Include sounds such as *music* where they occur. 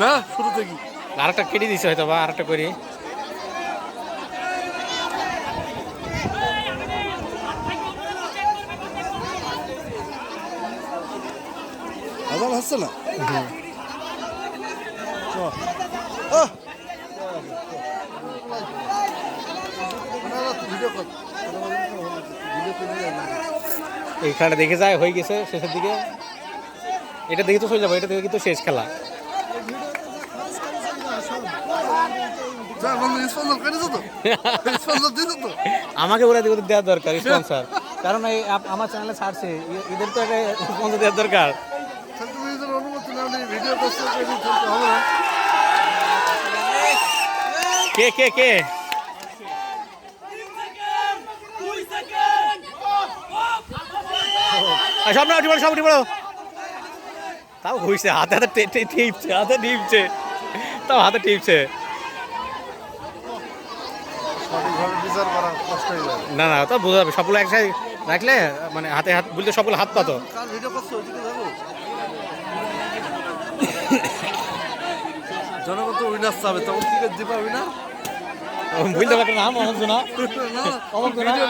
না শুরু থেকে। আরেকটা কেটে দিছে হয়তো বা আরেকটা করি। আজান হচ্ছে না? এই খেলাটা দেখে যায় হয়ে গেছে শেষের দিকে। এটা দেখে তো চলে যাব এটা দেখে কিন্তু শেষ খেলা স্পন্সর করেছ তো স্পন্সর দিছো তো আমাকে ওরা দেওয়ার দরকার স্পন্সর কারণ এই আমার চ্যানেলে ছাড়ছে এদের তো একটা স্পন্সর দেওয়ার দরকার। কে কে কে? সব না উঠি পড়ো সব উঠি পড়ো। তাও ঘুরছে হাতে হাতে টিপছে হাতে টিপছে। তাও হাতে টিপছে। বিচার করা কষ্ট হয়ে যাবে না না তা বোঝা যাবে। সবগুলো একসাথে রাখলে মানে হাতে হাত বলতে সবগুলো হাত পাতো। কার ভিডিও করছ ওইদিকে যাব। জনগণ তো উইনার চাবে তখন কি করে দিবা উইনার বুঝতে পারতো না না। *laughs* ভিডিও